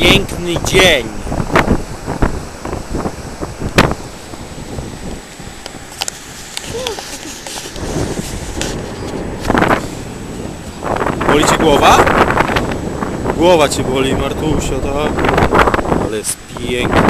Piękny dzień. Boli cię głowa? Głowa cię boli, Martusia, tak? Ale jest pięknie.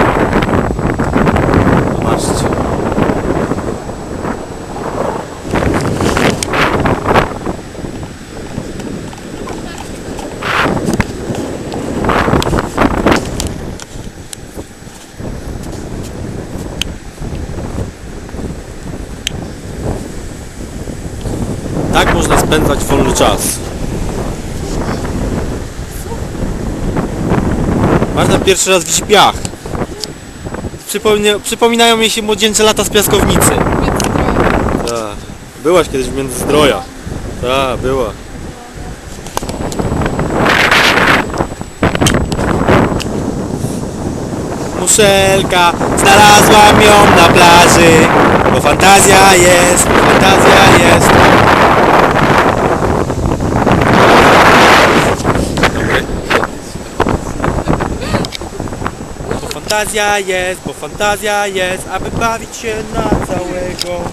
Tak można spędzać wolny czas. Marta pierwszy raz widzi piach. Przypomnia, przypominają mi się młodzieńcze lata z piaskownicy. Tak. Byłaś kiedyś w Międzyzdroja. Tak, była. Muszelka, znalazłam ją na plaży, bo fantazja jest, fantazja jest. Fantazja jest, bo fantazja jest, aby bawić się na całego.